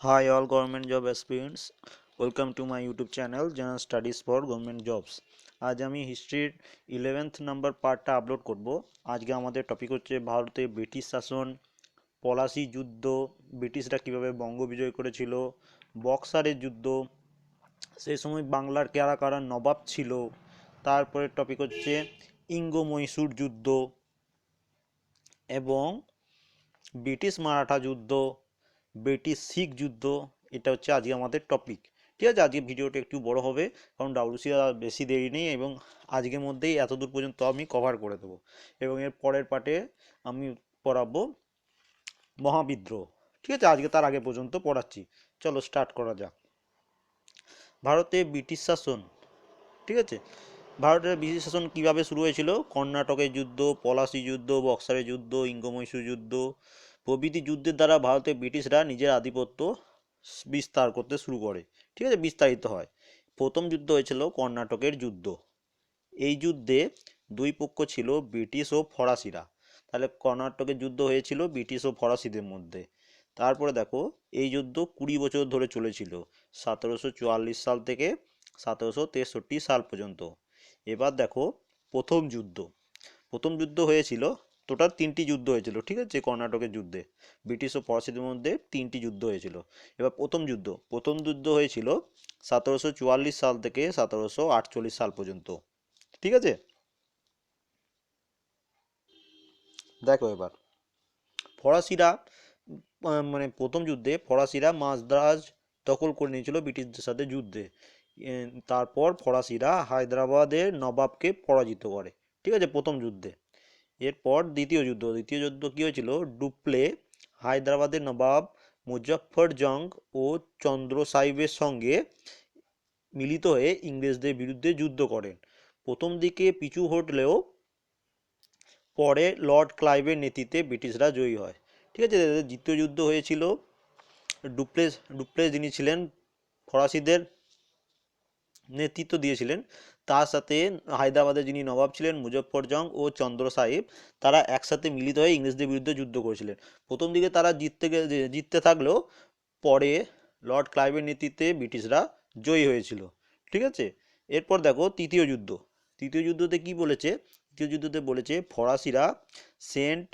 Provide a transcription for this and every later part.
Hi, all government job aspirants. Welcome to my YouTube channel, General Studies for Government Jobs. আজ আমি হিস্ট্রির eleventh number পার্টটা upload করব আজকে আমাদের টপিক হচ্ছে ভারতে ব্রিটিশ শাসন পলাশি যুদ্ধ ব্রিটিশরা কীভাবে বঙ্গ বিজয় করেছিল বক্সারের যুদ্ধ সেই সময় বাংলার কারা কারা নবাব ছিল তারপরে টপিক হচ্ছে ইঙ্গ মহীশূর যুদ্ধ এবং ব্রিটিশ মারাঠা যুদ্ধ ব্রিটিশ শিখ যুদ্ধ, এটা হচ্ছে আজকে আমাদের টপিক ঠিক আছে, আজকে ভিডিওটা একটু বড় হবে, কারণ ডাব্লিউসি বেশি দেরি নেই এবং আজকের মধ্যেই এত দূর পর্যন্ত আমি কভার করে দেবো। এবং এর পরের পার্টে আমি পড়াবো মহাবিদ্রোহ। ঠিক আছে, আজকে তার আগে পর্যন্ত পড়াচ্ছি। চলো স্টার্ট করা যাক। ভারতে ব্রিটিশ শাসন। ঠিক আছে, ভারতের ব্রিটিশ শাসন কীভাবে শুরু হয়েছিল? কর্ণাটকের যুদ্ধ, পলাশি যুদ্ধ, বক্সারের যুদ্ধ, ইঙ্গমৈশূর যুদ্ধ প্রভৃতি যুদ্ধের দ্বারা ভারতে ব্রিটিশরা নিজের আধিপত্য বিস্তার করতে শুরু করে। ঠিক আছে? বিস্তারিত হয়। প্রথম যুদ্ধ হয়েছিল কর্ণাটকের যুদ্ধ। এই যুদ্ধে দুই পক্ষ ছিল ব্রিটিশ ও ফরাসিরা। তাহলে কর্ণাটকের যুদ্ধ হয়েছিল ব্রিটিশ ও ফরাসিদের মধ্যে। তারপরে দেখো, এই যুদ্ধ কুড়ি বছর ধরে চলেছিল, সতেরোশো চুয়াল্লিশ সাল থেকে সতেরোশো তেষট্টি সাল পর্যন্ত। এবার দেখো, প্রথম যুদ্ধ। প্রথম যুদ্ধ হয়েছিল টোটাল তিনটি যুদ্ধ হয়েছিল, ঠিক আছে? কর্ণাটকের যুদ্ধে। ব্রিটিশ ও ফরাসিদের মধ্যে তিনটি যুদ্ধ হয়েছিল। এবার প্রথম যুদ্ধ। প্রথম যুদ্ধ হয়েছিল সতেরোশো চুয়াল্লিশ সাল থেকে সতেরোশো আটচল্লিশ সাল পর্যন্ত। ঠিক আছে? দেখো এবার। ফরাসিরা মানে প্রথম যুদ্ধে ফরাসিরা মাদ্রাজ দখল করে নিয়েছিল ব্রিটিশদের সাথে যুদ্ধে। তারপর ফরাসিরা হায়দ্রাবাদের নবাবকে পরাজিত করে। ঠিক আছে? প্রথম যুদ্ধে। এরপর দ্বিতীয় যুদ্ধ। দ্বিতীয় যুদ্ধ কী হয়েছিল? ডুপ্লে হায়দ্রাবাদের নবাব মুজফ্ফর জং ও চন্দ্র সাহিবের সঙ্গে মিলিত হয়ে ইংরেজদের বিরুদ্ধে যুদ্ধ করেন। প্রথম দিকে পিছু হটলেও পরে লর্ড ক্লাইভের নেতৃত্বে ব্রিটিশরা জয়ী হয়। ঠিক আছে দ্বিতীয় যুদ্ধ হয়েছিল। ডুপ্লেস ডুপ্লেস যিনি ছিলেন, ফরাসিদের নেতৃত্ব দিয়েছিলেন। তার সাথে হায়দ্রাবাদের যিনি নবাব ছিলেন মুজফ্ফর জং ও চন্দ্র সাহেব, তারা একসাথে মিলিত হয়ে ইংরেজদের বিরুদ্ধে যুদ্ধ করেছিলেন। প্রথম দিকে তারা জিততে জিততে থাকলেও পরে লর্ড ক্লাইভের নেতৃত্বে ব্রিটিশরা জয়ী হয়েছিল। ঠিক আছে? এরপর দেখো তৃতীয় যুদ্ধ। তৃতীয় যুদ্ধতে কি বলেছে? তৃতীয় যুদ্ধতে বলেছে, ফরাসিরা সেন্ট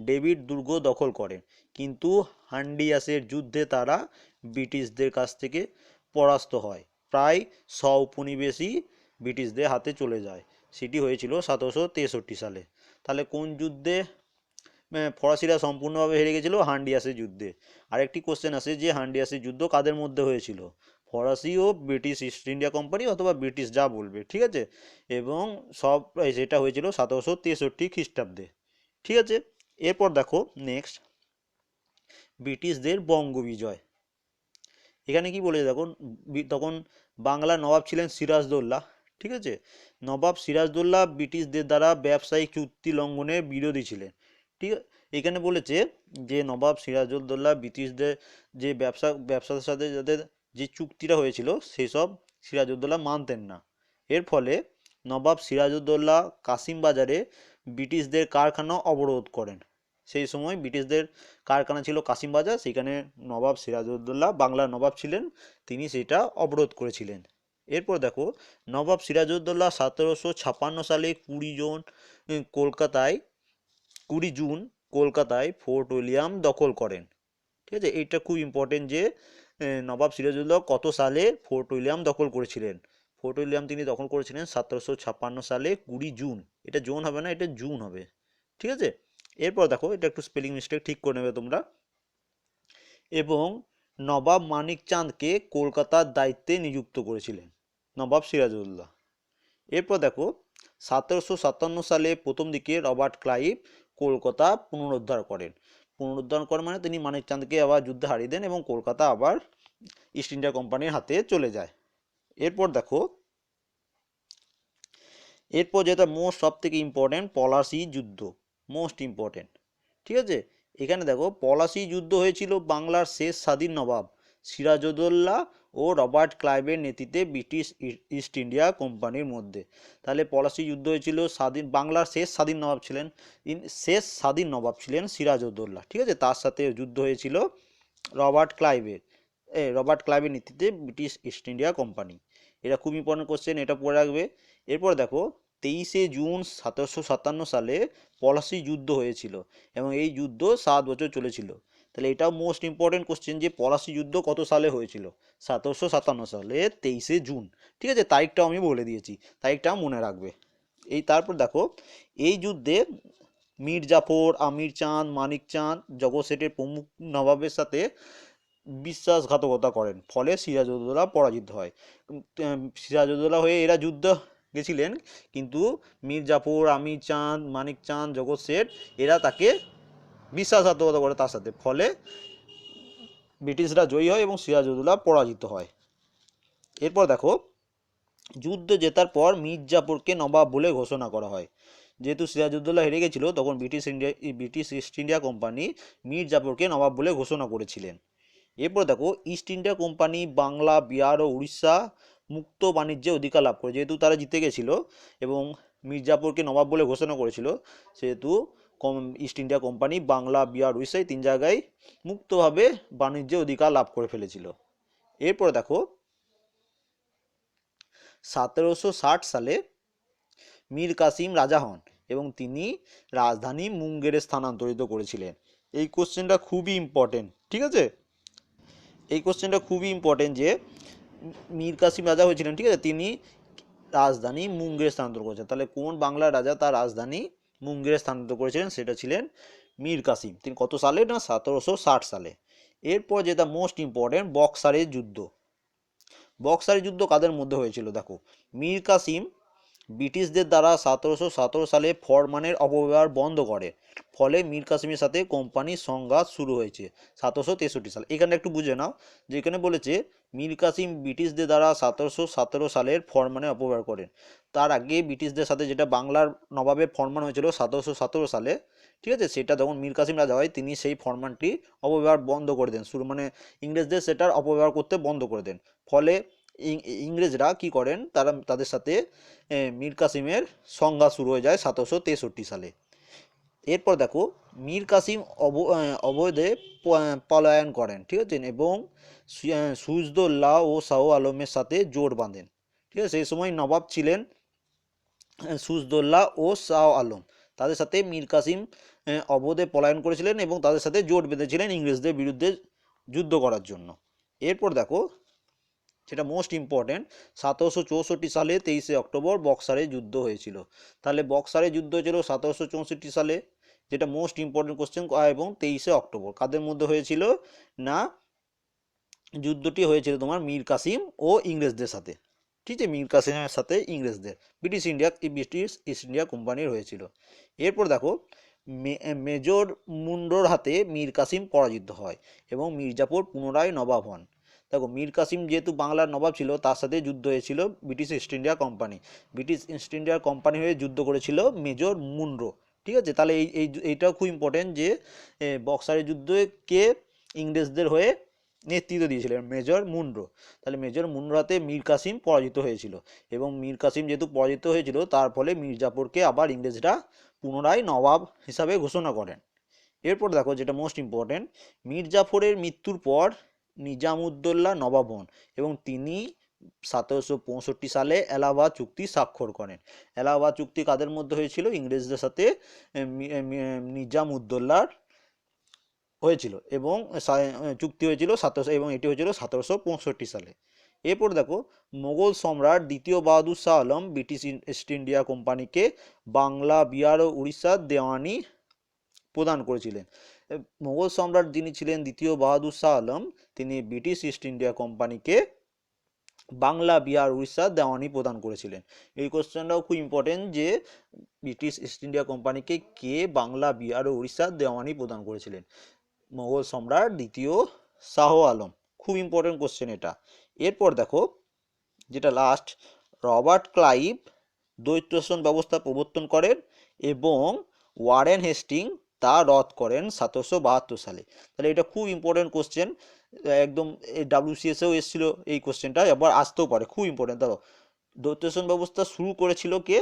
ডেভিড দুর্গ দখল করেন কিন্তু হান্ডিয়াসের যুদ্ধে তারা ব্রিটিশদের কাছ থেকে পরাস্ত হয়। প্রায় শ উপনিবেশই ব্রিটিশদের হাতে চলে যায়। সেটি হয়েছিল সতেরোশো তেষট্টি সালে। তাহলে কোন যুদ্ধে ফরাসিরা সম্পূর্ণভাবে হেরে গেছিল? হান্ডিয়াসের যুদ্ধে। আরেকটি কোশ্চেন আসে যে হান্ডিয়াসের যুদ্ধ কাদের মধ্যে হয়েছিল? ফরাসি ও ব্রিটিশ ইস্ট ইন্ডিয়া কোম্পানি অথবা ব্রিটিশ যা বলবে, ঠিক আছে? এবং সব সেটা হয়েছিল সতেরোশো তেষট্টি খ্রিস্টাব্দে, ঠিক আছে? এরপর দেখো নেক্সট ব্রিটিশদের বঙ্গ বিজয় এখানে কি বলেছে দেখো বি- তখন বাংলার নবাব ছিলেন সিরাজদৌল্লা ঠিক আছে? নবাব সিরাজদৌল্লা ব্রিটিশদের দ্বারা ব্যবসায়িক চুক্তি লঙ্ঘনের বিরোধী ছিলেন, ঠিক এখানে বলেছে যে নবাব সিরাজউদ্দৌলা ব্রিটিশদের যে ব্যবসা ব্যবসার সাথে যাদের যে চুক্তিটা হয়েছিল সেই সব মানতেন না। এর ফলে নবাব সিরাজউদ্দৌলা কাসিম বাজারে ব্রিটিশদের কারখানা অবরোধ করেন। সেই সময় ব্রিটিশদের কারখানা ছিল কাসিম বাজার সেখানে নবাব সিরাজউদ্দৌলা, বাংলার নবাব ছিলেন, তিনি সেটা অবরোধ করেছিলেন। এরপর দেখো, নবাব সিরাজউদ্দৌলা সতেরোশো ছাপান্ন সালে কুড়ি জন কলকাতায়, কুড়ি জুন কলকাতায় ফোর্ট উইলিয়াম দখল করেন। ঠিক আছে? এটা খুব ইম্পর্টেন্ট যে নবাব সিরাজউদ্দৌলা কত সালে ফোর্ট উইলিয়াম দখল করেছিলেন? ফোর্ট উইলিয়াম তিনি দখল করেছিলেন সতেরোশো ছাপ্পান্ন সালে কুড়ি জুন। এটা জুন হবে না, এটা জুন হবে। ঠিক আছে? এরপর দেখো, এটা একটু স্পেলিং মিস্টেক ঠিক করে নেবে তোমরা। এবং নবাব মানিক চাঁদকে কলকাতার দায়িত্বে নিযুক্ত করেছিলেন, নবাব সিরাজউদ্দৌলা এরপর দেখো, সতেরোশো সাতান্ন সালে প্রথম দিকে রবার্ট ক্লাইভ কলকাতা পুনরুদ্ধার করেন। পুনরুদ্ধার করেন মানে তিনি মানিক চাঁদকে আবার যুদ্ধে হারিয়ে দেন এবং কলকাতা আবার ইস্ট ইন্ডিয়া কোম্পানির হাতে চলে যায়। এরপর দেখো, এরপর যেটা মোস্ট সব থেকে ইম্পর্টেন্ট পলাশি যুদ্ধ। মোস্ট ইম্পর্টেন্ট ঠিক আছে? এখানে দেখো, পলাশি যুদ্ধ হয়েছিল বাংলার শেষ স্বাধীন নবাব সিরাজউদ্দৌলা ও রবার্ট ক্লাইভের নেতৃত্বে ব্রিটিশ ইস্ট ইন্ডিয়া কোম্পানির মধ্যে। তাহলে পলাশি যুদ্ধ হয়েছিল স্বাধীন, বাংলার শেষ স্বাধীন নবাব ছিলেন, ইন, শেষ স্বাধীন নবাব ছিলেন সিরাজউদ্দৌলা। ঠিক আছে? তার সাথে যুদ্ধ হয়েছিল রবার্ট ক্লাইভের, এ, রবার্ট ক্লাইভের নেতৃত্বে ব্রিটিশ ইস্ট ইন্ডিয়া কোম্পানি। এটা খুব ইম্পর্টেন্ট কোশ্চেন এটা পড়ে রাখবে। এরপর দেখো তেইশে জুন সতেরোশো সাতান্ন সালে পলাশি যুদ্ধ হয়েছিল এবং এই যুদ্ধ সাত বছর চলেছিল। তাহলে এটাও মোস্ট ইম্পর্টেন্ট কোশ্চেন যে পলাশি যুদ্ধ কত সালে হয়েছিল? সতেরোশো সাতান্ন সালে তেইশে জুন। ঠিক আছে, তারিখটাও আমি বলে দিয়েছি, তারিখটাও মনে রাখবে। এই তারপর দেখো, এই যুদ্ধে মীর জাফর, আমির চাঁদ, মানিক চাঁদ, জগৎ শেঠের প্রমুখ নবাবের সাথে বিশ্বাসঘাতকতা করেন। ফলে সিরাজউদ্দৌলা পরাজিত হয়। সিরাজউদ্দৌলা হয়ে এরা যুদ্ধ গেছিলেন, কিন্তু মীর জাফর আমির চাঁদ মানিক চাঁদ জগৎ শেঠ এরা তাকে বিশ্বাসঘাতকতা করে তার সাথে। ফলে ব্রিটিশরা জয়ী হয় এবং সিরাজউদ্দৌলা পরাজিত হয়। এরপর দেখো, যুদ্ধ জেতার পর মীর জাফরকে নবাব বলে ঘোষণা করা হয়। যেহেতু সিরাজউদ্দৌলা হেরে গেছিল, তখন British India, British East India company Mir জাফরকে নবাব বলে ঘোষণা করেছিলেন। এরপর দেখো, East India company, Bangla, Bihar ও উড়িষ্যা মুক্ত বাণিজ্যে অধিকার লাভ করে। যেহেতু তারা জিতে গেছিল এবং মির্জাপুরকে নবাব বলে ঘোষণা করেছিল, সেহেতু কম East India company Bangla, Bihar, Orissa তিন জায়গায় মুক্তভাবে বাণিজ্যে অধিকার লাভ করে ফেলেছিল। এরপর দেখো, সতেরোশো ষাট সালে মীর কাসিম রাজা হন এবং তিনি রাজধানী মুঙ্গেরে স্থানান্তরিত করেছিলেন। এই কোশ্চেনটা খুবই ইম্পর্টেন্ট ঠিক আছে? এই কোশ্চেনটা খুবই ইম্পর্টেন্ট যে মীর কাসিম রাজা হয়েছিলেন, ঠিক আছে? তিনি রাজধানী মুঙ্গের স্থানান্তর করেছেন। তাহলে কোন বাংলার রাজা তার রাজধানী মুঙ্গের স্থানান্তর করেছিলেন? সেটা ছিলেন মীর কাসিম। তিনি কত সালে? না, সতেরোশো ষাট সালে। এরপর যেটা মোস্ট ইম্পর্টেন্ট বক্সারের যুদ্ধ। বক্সারের যুদ্ধ কাদের মধ্যে হয়েছিল? দেখো, মীর কাসিম ব্রিটিশদের দ্বারা সতেরোশো সতেরো সালে ফরমানের অপব্যবহার বন্ধ করে। ফলে মীর কাসিমের সাথে কোম্পানির সংঘাত শুরু হয়েছে সতেরোশো তেষট্টি সাল। এখানে একটু বুঝে নাও যেখানে বলেছে, মীর কাসিম ব্রিটিশদের দ্বারা সতেরোশো সতেরো সালের ফরমানের অপব্যবহার করেন। তার আগে ব্রিটিশদের সাথে যেটা বাংলার নবাবের ফরমান হয়েছিল সতেরোশো সতেরো সালে, ঠিক আছে? সেটা যখন মীর কাসিম রাজা হয়, তিনি সেই ফরমানটি অপব্যবহার বন্ধ করে দেন। শুরু মানে ইংরেজদের সেটার অপব্যবহার করতে বন্ধ করে দেন। ফলে ইংরেজরা কি করেন? তারা তাদের সাথে মীর কাসিমের সংঘাত শুরু হয়ে যায় সতেরোশো তেষট্টি সালে। এরপর দেখো, মীর কাসিম অব অবৈধে পলায়ন করেন, ঠিক আছে? এবং সুজদুল্লাহ ও শাহ আলমের সাথে জোট বাঁধেন, ঠিক আছে? সেই সময় নবাব ছিলেন সুজদুল্লাহ ও শাহ আলম। তাদের সাথে মীর কাসিম অবধে পলায়ন করেছিলেন এবং তাদের সাথে জোট বেঁধেছিলেন ইংরেজদের বিরুদ্ধে যুদ্ধ করার জন্য। এরপর দেখো যেটা মোস্ট ইম্পর্ট্যান্ট সতেরোশো চৌষট্টি সালে তেইশে অক্টোবর বক্সারে যুদ্ধ হয়েছিল। তাহলে বক্সারে যুদ্ধ হয়েছিল সতেরোশো চৌষট্টি সালে, যেটা মোস্ট ইম্পর্টেন্ট কোশ্চেন এবং তেইশে অক্টোবর। কাদের মধ্যে হয়েছিল? না, যুদ্ধটি হয়েছিল তোমার মীর কাসিম ও ইংরেজদের সাথে। ঠিক আছে, মীর কাসিমের সাথে ইংরেজদের। British India, British East India কোম্পানির হয়েছিল। এরপর দেখো মেজর মুন্ডোর হাতে মীর কাসিম পরাজিত হয় এবং মির্জাপুর পুনরায় নবাব হন। দেখো, মীর কাসিম যেহেতু বাংলার নবাব ছিল, তার সাথে যুদ্ধ হয়েছিল British East India company British East India company হয়ে যুদ্ধ করেছিল মেজর মুন্ড্রো ঠিক আছে? তাহলে এই এই এইটাও খুব ইম্পর্টেন্ট যে বক্সারের যুদ্ধে কে ইংরেজদের হয়ে নেতৃত্ব দিয়েছিলেন মেজর মুন্ড্রো তাহলে মেজর মুন্ড্রো হাতে মীর কাসিম পরাজিত হয়েছিল। এবং মীর কাসিম যেহেতু পরাজিত হয়েছিল, তার ফলে মির্জাপুরকে আবার ইংরেজরা পুনরায় নবাব হিসাবে ঘোষণা করেন। এরপর দেখো যেটা মোস্ট ইম্পর্টেন্ট মির্জাফরের মৃত্যুর পর নিজামুদ্দৌলা নবাব হন এবং তিনি সতেরোশো পঁয়ষট্টি সালে এলাহাবাদ চুক্তি স্বাক্ষর করেন। এলাহাবাদ চুক্তি কাদের মধ্যে হয়েছিল? ইংরেজদের সাথে নিজামুদ্দৌলার হয়েছিল এবং চুক্তি হয়েছিল সতেরোশো, এবং এটি হয়েছিল সতেরোশো পঁয়ষট্টি সালে। এরপর দেখো, মোগল সম্রাট দ্বিতীয় Bahadur Shah Alam British East India কোম্পানিকে বাংলা, বিহার ও উড়িষ্যার দেওয়ানি প্রদান করেছিলেন। মোগল সম্রাট যিনি ছিলেন দ্বিতীয় বাহাদুর শাহ আলম, তিনি ব্রিটিশ ইস্ট ইন্ডিয়া কোম্পানিকে বাংলা, বিহার উড়িষ্যার দেওয়ানি প্রদান করেছিলেন। এই কোশ্চেনটাও খুব ইম্পর্টেন্ট যে ব্রিটিশ ইস্ট ইন্ডিয়া কোম্পানিকে কে বাংলা, বিহার ও উড়িষ্যার দেওয়ানি প্রদান করেছিলেন? মোগল সম্রাট দ্বিতীয় শাহ আলম। খুব ইম্পর্টেন্ট কোশ্চেন এটা। এরপর দেখো, যেটা লাস্ট রবার্ট ক্লাইভ দ্বৈতশাসন ব্যবস্থা প্রবর্তন করেন এবং ওয়ারেন হেস্টিং তা রদ করেন সতেরোশো বাহাত্তর সালে। তাহলে এটা খুব ইম্পর্টেন্ট কোশ্চেন একদম ডাব্লিউসিএসেও এসেছিল এই কোশ্চেনটা আবার আসতেও পারে, খুব ইম্পর্টেন্ট ধরো দ্বৈতশাসন ব্যবস্থা শুরু করেছিল কে?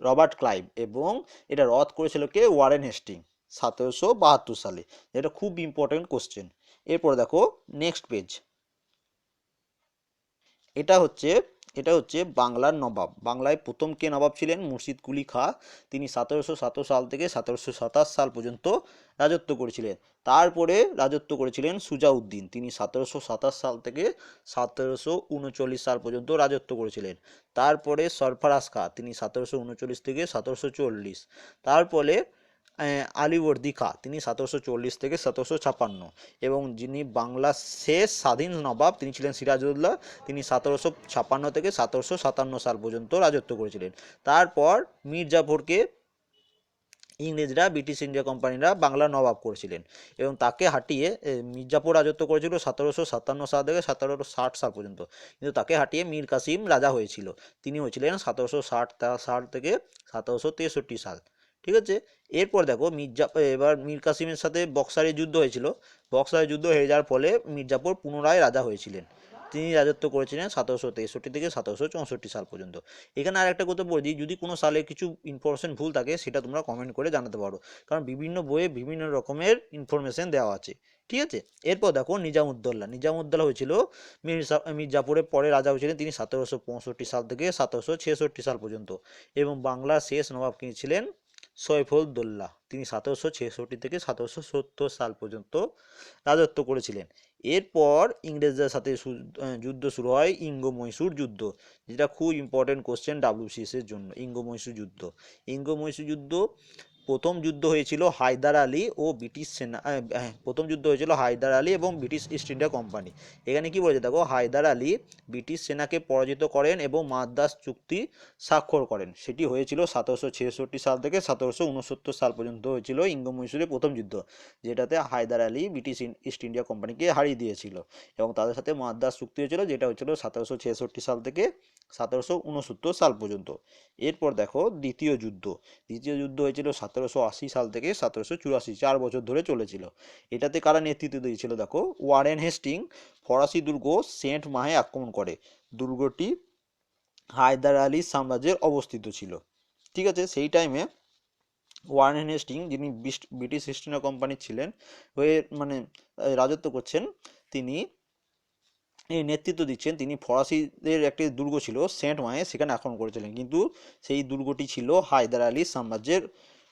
রবার্ট ক্লাইভ এবং এটা রদ করেছিল কে? ওয়ারেন হেস্টিং সতেরোশো বাহাত্তর সালে। এটা খুব ইম্পর্টেন্ট কোশ্চেন এরপর দেখো নেক্সট পেজ এটা হচ্ছে এটা হচ্ছে বাংলার নবাব। বাংলায় প্রথম কে নবাব ছিলেন? মুর্শিদ কুলি খাঁ। তিনি সতেরোশো সতেরো সাল থেকে সতেরোশো সাতাশ সাল পর্যন্ত রাজত্ব করেছিলেন। তারপরে রাজত্ব করেছিলেন সুজাউদ্দিন। তিনি সতেরোশো সাতাশ সাল থেকে সতেরোশো উনচল্লিশ সাল পর্যন্ত রাজত্ব করেছিলেন। তারপরে সরফরাজ খাঁ। তিনি সতেরোশো উনচল্লিশ থেকে সতেরোশো চল্লিশ। তারপরে আলীবর্দী খা। তিনি সতেরোশো চল্লিশ থেকে সতেরোশো ছাপান্ন এবং যিনি বাংলার শেষ স্বাধীন নবাব, তিনি ছিলেন সিরাজউদ্দৌলা। তিনি সতেরোশো ছাপান্ন থেকে সতেরোশো সাতান্ন সাল পর্যন্ত রাজত্ব করেছিলেন। তারপর মির্জাফরকে ইংরেজরা, ব্রিটিশ ইন্ডিয়া কোম্পানিরা বাংলা নবাব করেছিলেন এবং তাকে হাঁটিয়ে মির্জাপুর রাজত্ব করেছিল সতেরোশো সাতান্ন সাল থেকে সতেরোশো ষাট সাল পর্যন্ত। কিন্তু তাকে হাঁটিয়ে মীর কাসিম রাজা হয়েছিল। তিনি হয়েছিলেন সতেরোশো ষাট সাল থেকে সতেরোশো তেষট্টি সাল। ঠিক আছে? এরপর দেখো মির্জা, এবার মীর কাসিমের সাথে বক্সারের যুদ্ধ হয়েছিল। বক্সারের যুদ্ধ হয়ে যাওয়ার ফলে মির্জাপুর পুনরায় রাজা হয়েছিলেন। তিনি রাজত্ব করেছিলেন সতেরোশো তেষট্টি থেকে সতেরোশো চৌষট্টি সাল পর্যন্ত। এখানে আর একটা কথা বলছি যদি কোনো সালে কিছু ইনফরমেশন ভুল থাকে, সেটা তোমরা কমেন্ট করে জানাতে পারো। কারণ বিভিন্ন বইয়ে বিভিন্ন রকমের ইনফরমেশন দেওয়া আছে। ঠিক আছে? এরপর দেখো নিজামুদ্দৌলা। নিজামুদ্দৌলা হয়েছিল মির্জা মির্জাপুরের পরে রাজা হয়েছিলেন তিনি সতেরোশো পঁয়ষট্টি সাল থেকে সতেরোশো ছেষট্টি সাল পর্যন্ত। এবং বাংলার শেষ নবাব কে ছিলেন দোল্লা তিনি সতেরোশো ছেষট্টি থেকে সতেরোশো সত্তর সাল পর্যন্ত রাজত্ব করেছিলেন। এরপর ইংরেজদের সাথে যুদ্ধ শুরু হয় ইঙ্গো মহীশূর যুদ্ধ, যেটা খুব ইম্পর্টেন্ট কোশ্চেন ডাব্লিউসিএস এর জন্য ইঙ্গো মহীশূর যুদ্ধ। ইঙ্গো মহীশূর যুদ্ধ প্রথম যুদ্ধ হয়েছিল হায়দার আলী ও ব্রিটিশ সেনা হ্যাঁ, প্রথম যুদ্ধ হয়েছিল হায়দার আলী এবং ব্রিটিশ ইস্ট ইন্ডিয়া কোম্পানি। এখানে কি বলেছে দেখো? হায়দার আলী ব্রিটিশ সেনাকে পরাজিত করেন এবং মাদ্রাস চুক্তি স্বাক্ষর করেন। সেটি হয়েছিল সতেরোশো ছেষট্টি সাল থেকে সতেরোশো উনসত্তর সাল পর্যন্ত হয়েছিল ইঙ্গ মহীশূরের প্রথম যুদ্ধ যেটাতে Haidar Ali British East India কোম্পানিকে হারিয়ে দিয়েছিল এবং তাদের সাথে মাদ্রাস চুক্তি হয়েছিল যেটা হয়েছিল সতেরোশো ছেষট্টি সাল থেকে সতেরোশো উনসত্তর সাল পর্যন্ত। এরপর দেখো দ্বিতীয় যুদ্ধ। দ্বিতীয় যুদ্ধ হয়েছিল সতেরোশো আশি সাল থেকে সতেরোশো চুরাশি, চার বছর ধরে চলেছিল। এটাতে কারা নেতৃত্ব দিয়েছিল? দেখো, ওয়ারেন হেস্টিং, ফরাসি দুর্গ সেন্ট মাহে আক্রমণ করে। দুর্গটি হায়দার আলী সাম্রাজ্যের অবস্থিত ছিল। ঠিক আছে, সেই টাইমে ওয়ারেন হেস্টিং, যিনি ব্রিটিশ ইন্ডিয়া কোম্পানির ছিলেন, হয়ে মানে রাজত্ব করছেন, তিনি এই নেতৃত্ব দিচ্ছেন। তিনি ফরাসিদের একটি দুর্গ ছিল, সেন্ট মায়ে সেখানে আক্রমণ করেছিলেন। কিন্তু সেই দুর্গটি ছিল হায়দার আলী সাম্রাজ্যের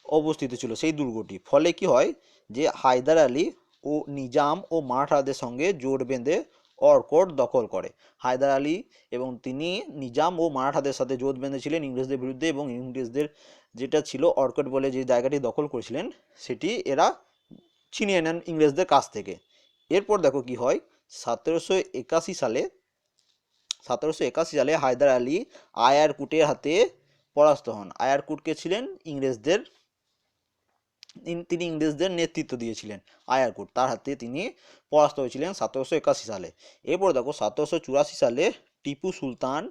অবস্থিত ছিল সেই দুর্গটি। ফলে কি হয় যে হায়দার আলী ও নিজাম ও মারাঠাদের সঙ্গে জোট বেঁধে অর্কট দখল করে। হায়দার আলী এবং তিনি নিজাম ও মারাঠাদের সাথে জোট বেঁধেছিলেন ইংরেজদের বিরুদ্ধে এবং ইংরেজদের যেটা ছিল অর্কট বলে যে জায়গাটি দখল করেছিলেন, সেটি এরা ছিনিয়ে নেন ইংরেজদের কাছ থেকে। এরপর দেখো কি হয়, সতেরোশো একাশি সালে, সতেরোশো একাশি সালে হায়দার আলী আয়ারকুটের হাতে পরাস্ত হন। আয়ারকুটকে ছিলেন ইংরেজদের তিনি ইংরেজদের নেতৃত্ব দিয়েছিলেন আয়ারকুট তার হাতে তিনি পরাস্ত হয়েছিলেন সতেরোশো একাশি সালে। এরপর দেখো, সতেরোশো চুরাশি সালে টিপু সুলতান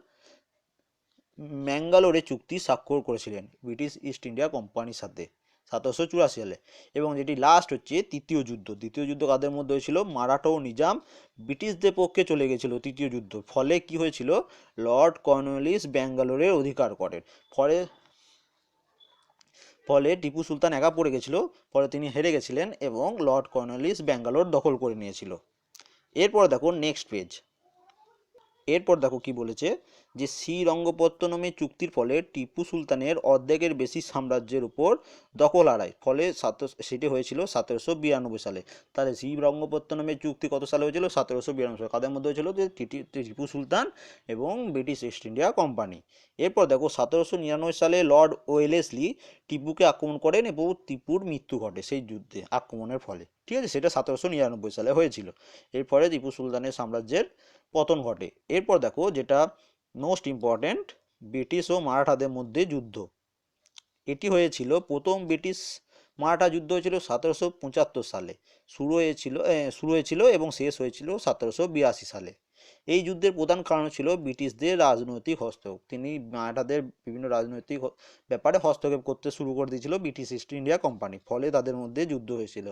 ম্যাঙ্গালোরে চুক্তি স্বাক্ষর করেছিলেন ব্রিটিশ ইস্ট ইন্ডিয়া কোম্পানির সাথে, সতেরোশো চুরাশি সালে। এবং যেটি লাস্ট হচ্ছে তৃতীয় যুদ্ধ। দ্বিতীয় যুদ্ধ কাদের মধ্যে হয়েছিল? মারাঠা ও নিজাম ব্রিটিশদের পক্ষে চলে গেছিল তৃতীয় যুদ্ধ। ফলে কি হয়েছিল? লর্ড কর্নওয়ালিস ব্যাঙ্গালোরের অধিকার করেন। ফলে ফলে টিপু সুলতান একা পড়ে গেছিল, ফলে তিনি হেরে গেছিলেন এবং লর্ড কর্নালিস ব্যাঙ্গালোর দখল করে নিয়েছিল। এরপর দেখো নেক্সট পেজ এরপর দেখো কি বলেছে যে শ্রীরঙ্গপত্তনমে চুক্তির ফলে টিপু সুলতানের অর্ধেকের বেশি সাম্রাজ্যের উপর দখল হারায়। ফলে সেটি হয়েছিল সতেরোশো বিরানব্বই সালে। তাহলে শ্রীরঙ্গপত্তনমের চুক্তি কত সালে হয়েছিল? সতেরোশো বিরানব্বই সালে। কাদের মধ্যে হয়েছিল? যে টিপু সুলতান এবং ব্রিটিশ ইস্ট ইন্ডিয়া কোম্পানি। এরপর দেখো, সতেরোশো নিরানব্বই সালে লর্ড ওয়েলেসলি টিপুকে আক্রমণ করেন এবং টিপুর মৃত্যু ঘটে সেই যুদ্ধে আক্রমণের ফলে। ঠিক আছে, সেটা সতেরোশো নিরানব্বই সালে হয়েছিল। এরপরে টিপু সুলতানের সাম্রাজ্যের পতন ঘটে। এরপর দেখো, যেটা মোস্ট ইম্পর্ট্যান্ট ব্রিটিশ ও মারাঠাদের মধ্যে যুদ্ধ। এটি হয়েছিল প্রথম ব্রিটিশ মারাঠা যুদ্ধ হয়েছিল সতেরোশো পঁচাত্তর সালে। শুরু হয়েছিল শুরু হয়েছিল এবং শেষ হয়েছিল সতেরোশো বিরাশি সালে। এই যুদ্ধের প্রধান কারণ ছিল ব্রিটিশদের রাজনৈতিক হস্তক্ষেপ। তিনি মারাঠাদের বিভিন্ন রাজনৈতিক ব্যাপারে হস্তক্ষেপ করতে শুরু করে দিয়েছিল ব্রিটিশ ইস্ট ইন্ডিয়া কোম্পানি ফলে তাদের মধ্যে যুদ্ধ হয়েছিল।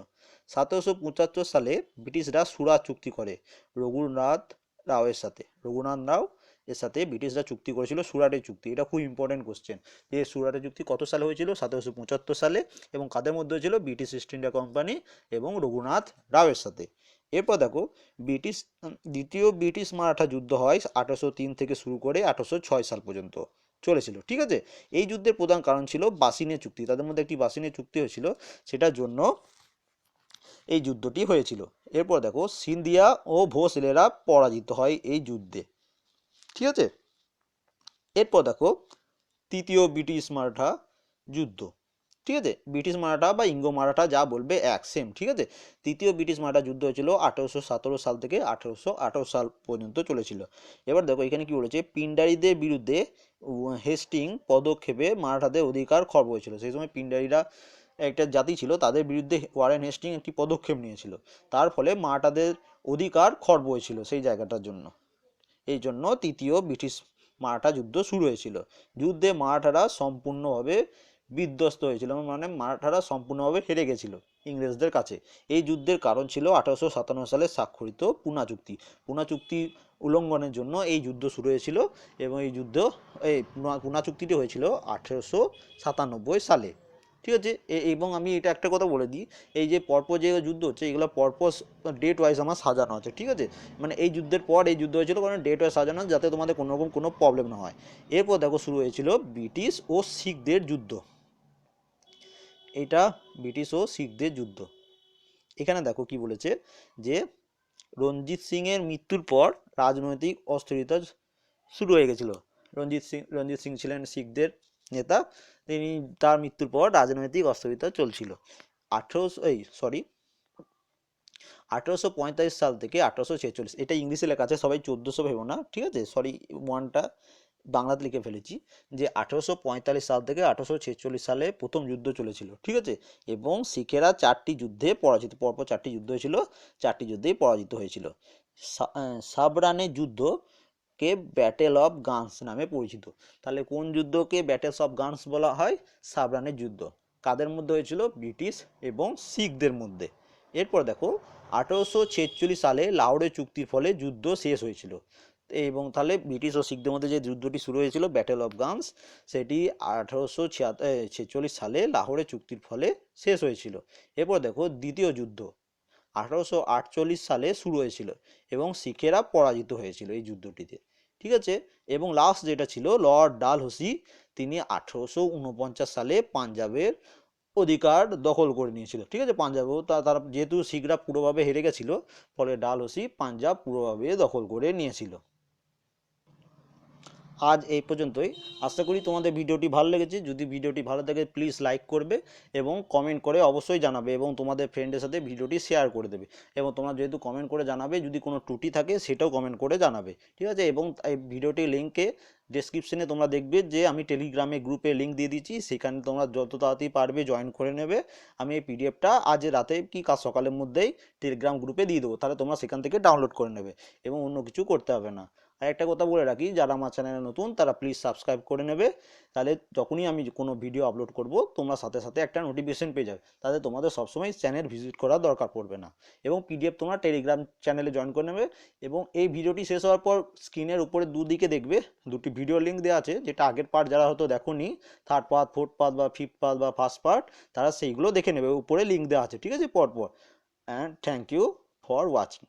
সতেরোশো পঁচাত্তর সালে ব্রিটিশরা সুরাট চুক্তি করে রঘুনাথ রাওয়ের সাথে। রঘুনাথ রাও এর সাথে ব্রিটিশরা চুক্তি করেছিল, সুরাটের চুক্তি। এটা খুব ইম্পর্টেন্ট কোশ্চেন যে সুরাটের চুক্তি কত সালে হয়েছিল? সতেরোশো পঁচাত্তর সালে এবং কাদের মধ্যে হয়েছিল? ব্রিটিশ ইস্ট ইন্ডিয়া কোম্পানি এবং রঘুনাথ রাওয়ের সাথে। এরপর দেখো, ব্রিটিশ দ্বিতীয় ব্রিটিশ মারাঠা যুদ্ধ হয় আঠারোশো তিন থেকে শুরু করে আঠারোশো ছয় সাল পর্যন্ত চলেছিল, ঠিক আছে? এই যুদ্ধের প্রধান কারণ ছিল বাসিনে চুক্তি। তাদের মধ্যে একটি বাসিনে চুক্তি হয়েছিল, সেটার জন্য এই যুদ্ধটি হয়েছিল। এরপর দেখো, সিন্ধিয়া ও ভোসলেরা পরাজিত হয় এই যুদ্ধে। ঠিক আছে? এরপর দেখো, তৃতীয় ব্রিটিশ মারাঠা যুদ্ধ, ঠিক আছে? ব্রিটিশ মারাঠা বা ইঙ্গো মারাঠা যা বলবে এক সেম ঠিক আছে? তৃতীয় ব্রিটিশ মারাঠা যুদ্ধ হয়েছিল আঠেরোশো সতেরো সাল থেকে আঠেরোশো আঠারো সাল পর্যন্ত চলেছিল। এবার দেখো, এখানে কি বলেছে? পিন্ডারিদের বিরুদ্ধে হেস্টিং পদক্ষেপে মারাঠাদের অধিকার খর্ব হয়েছিল। সেই সময় পিন্ডারিরা একটা জাতি ছিল, তাদের বিরুদ্ধে ওয়ারেন হেস্টিং একটি পদক্ষেপ নিয়েছিল। তার ফলে মারাঠাদের অধিকার খর্ব হয়েছিল সেই জায়গাটার জন্য। এই জন্য তৃতীয় ব্রিটিশ মারাঠা যুদ্ধ শুরু হয়েছিল। যুদ্ধে মারাঠারা সম্পূর্ণভাবে বিধ্বস্ত হয়েছিল মানে মারাঠারা সম্পূর্ণভাবে হেরে গেছিল ইংরেজদের কাছে। এই যুদ্ধের কারণ ছিল আঠারোশো সাতান্ন সালে স্বাক্ষরিত পুনা চুক্তি। পুনা চুক্তি উল্লঙ্ঘনের জন্য এই যুদ্ধ শুরু হয়েছিল এবং এই যুদ্ধ, এই পুনা চুক্তিটি হয়েছিল আঠেরোশো সাতানব্বই সালে। ঠিক আছে? এবং আমি এটা একটা কথা বলে দিই, এই যে পরপর যে যুদ্ধ হচ্ছে, এগুলো পরপর ডেট ওয়াইজ আমার সাজানো আছে, ঠিক আছে? মানে এই যুদ্ধের পর এই যুদ্ধ হয়েছিল কারণ ডেট ওয়াইজ সাজানো যাতে তোমাদের কোনো রকম কোনো প্রবলেম না হয়। এরপর দেখো শুরু হয়েছিল ব্রিটিশ ও শিখদের যুদ্ধ। এটা ব্রিটিশ ও শিখদের যুদ্ধ। এখানে দেখো কি বলেছে যে, রঞ্জিত সিংয়ের মৃত্যুর পর রাজনৈতিক অস্থিরতা শুরু হয়ে গেছিল। রঞ্জিত সিং রঞ্জিত সিং ছিলেন শিখদের নেতা, তিনি তার মৃত্যুর পর রাজনৈতিক অস্থিরতা চলছিল। আঠেরোশো, এই সরি আঠেরোশো পঁয়তাল্লিশ সাল থেকে আঠেরোশো ছেচল্লিশ, এটা ইংলিশে লেখা আছে, সবাই চোদ্দোশো ভেবো না, ঠিক আছে? সরি ওয়ানটা বাংলাতে লিখে ফেলেছি, যে আঠেরোশো পঁয়তাল্লিশ সাল থেকে আঠেরোশো ছেচল্লিশ সালে প্রথম যুদ্ধ চলেছিল, ঠিক আছে? এবং শিখেরা চারটি যুদ্ধে পরাজিত, পরপর চারটি যুদ্ধ হয়েছিল, চারটি যুদ্ধেই পরাজিত হয়েছিল। সাবরানের যুদ্ধ কে ব্যাটেল অফ গানস নামে পরিচিত। তাহলে কোন যুদ্ধকে ব্যাটেলস অফ গানস বলা হয়? সাবরানের যুদ্ধ। কাদের মধ্যে হয়েছিল? ব্রিটিশ এবং শিখদের মধ্যে। এরপর দেখো, আঠেরোশো ছেচল্লিশ সালে লাহোরে চুক্তির ফলে যুদ্ধ শেষ হয়েছিল। এবং তাহলে ব্রিটিশ ও শিখদের মধ্যে যে যুদ্ধটি শুরু হয়েছিল ব্যাটেল অফ গানস সেটি আঠেরোশো ছেচল্লিশ সালে লাহোরে চুক্তির ফলে শেষ হয়েছিল। এরপর দেখো, দ্বিতীয় যুদ্ধ। আঠারোশো আটচল্লিশ সালে শুরু হয়েছিল এবং শিখেরা পরাজিত হয়েছিল এই যুদ্ধটিতে। ঠিক আছে? এবং লাস্ট যেটা ছিল, লর্ড ডালহৌসি, তিনি আঠেরোশো উনপঞ্চাশ সালে পাঞ্জাবের অধিকার দখল করে নিয়েছিল। ঠিক আছে? পাঞ্জাবেও তারা, যেহেতু শিখরা পুরোভাবে হেরে গেছিল, ফলে ডালহৌসি পাঞ্জাব পুরোভাবে দখল করে নিয়েছিল। আজ এই পর্যন্তই। আশা করি তোমাদের ভিডিওটি ভালো লেগেছে। যদি ভিডিওটি ভালো থাকে প্লিজ লাইক করবে এবং কমেন্ট করে অবশ্যই জানাবে এবং তোমাদের ফ্রেন্ডের সাথে ভিডিওটি শেয়ার করে দেবে। এবং তোমরা যেহেতু কমেন্ট করে জানাবে, যদি কোনো ত্রুটি থাকে, সেটাও কমেন্ট করে জানাবে। ঠিক আছে? এবং এই ভিডিওটির লিঙ্কে ডেসক্রিপশনে তোমরা দেখবে যে আমি টেলিগ্রামে গ্রুপে লিঙ্ক দিয়ে দিচ্ছি সেখানে তোমরা যত তাড়াতাড়ি পারবে জয়েন করে নেবে। আমি এই পিডিএফটা আজ রাতে কি কাজ সকালের মধ্যেই টেলিগ্রাম গ্রুপে দিয়ে দেবো। তাহলে তোমরা সেখান থেকে ডাউনলোড করে নেবে এবং অন্য কিছু করতে হবে না। আর একটা কথা বলে রাখি, যারা আমার চ্যানেলে নতুন, তারা প্লিজ সাবস্ক্রাইব করে নেবে। তাহলে যখনই আমি কোনো ভিডিও আপলোড করব, তোমরা সাথে সাথে একটা নোটিফিকেশন পেয়ে যাবে। তাহলে তোমাদের সবসময় চ্যানেল ভিজিট করার দরকার পড়বে না। এবং পিডিএফ তোমরা টেলিগ্রাম চ্যানেলে জয়েন করে নেবে। এবং এই ভিডিওটি শেষ হওয়ার পর স্ক্রিনের উপরে দুদিকে দেখবে। দুটি ভিডিও লিঙ্ক দেওয়া আছে, যেটা আগের পার্ট যারা হয়তো দেখোনি থার্ড পার্ট ফোর্থ পার্ট বা ফিফথ পার্ট বা ফার্স্ট পার্ট তারা সেইগুলো দেখে নেবে। উপরে লিঙ্ক দেওয়া আছে, ঠিক আছে? পরপর। And thank you for watching